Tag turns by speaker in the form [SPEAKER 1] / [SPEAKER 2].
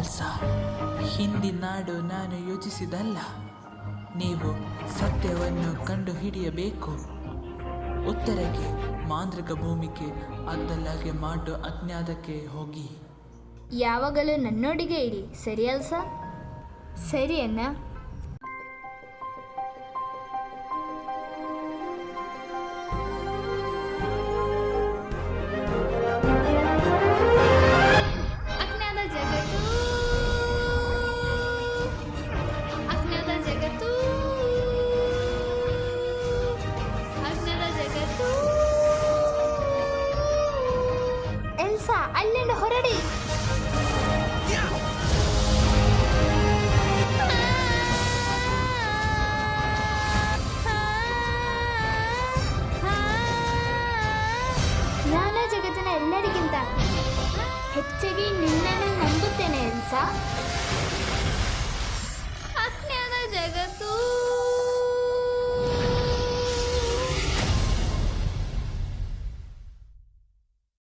[SPEAKER 1] ಎಲ್ಸಾ ಹಿಂದಿನಾಡು ನಾನು ಯೋಚಿಸಿದಲ್ಲ. ನೀವು ಸತ್ಯವನ್ನು ಕಂಡುಹಿಡಿಯಬೇಕು. ಉತ್ತರಕ್ಕೆ ಮಾಂತ್ರಿಕ ಭೂಮಿಗೆ, ಅದ್ದಲ್ಲಾಗೆ ಮಾಡು ಅಜ್ಞಾತಕ್ಕೆ ಹೋಗಿ.
[SPEAKER 2] ಯಾವಾಗಲೂ ನನ್ನೊಡಿಗೆ ಇಡಿ ಸರಿ ಅಲ್ಸ ಸರಿ ಅಣ್ಣ. ಎಲ್ಸಾ ಅಲ್ಲಿಂದ ಹೊರಡಿ. ನಾನು ಜಗತ್ತಿನ ಎಲ್ಲರಿಗಿಂತ ಹೆಚ್ಚಾಗಿ ನಿನ್ನನ್ನು ನಂಬುತ್ತೇನೆ ಎಲ್ಸಾ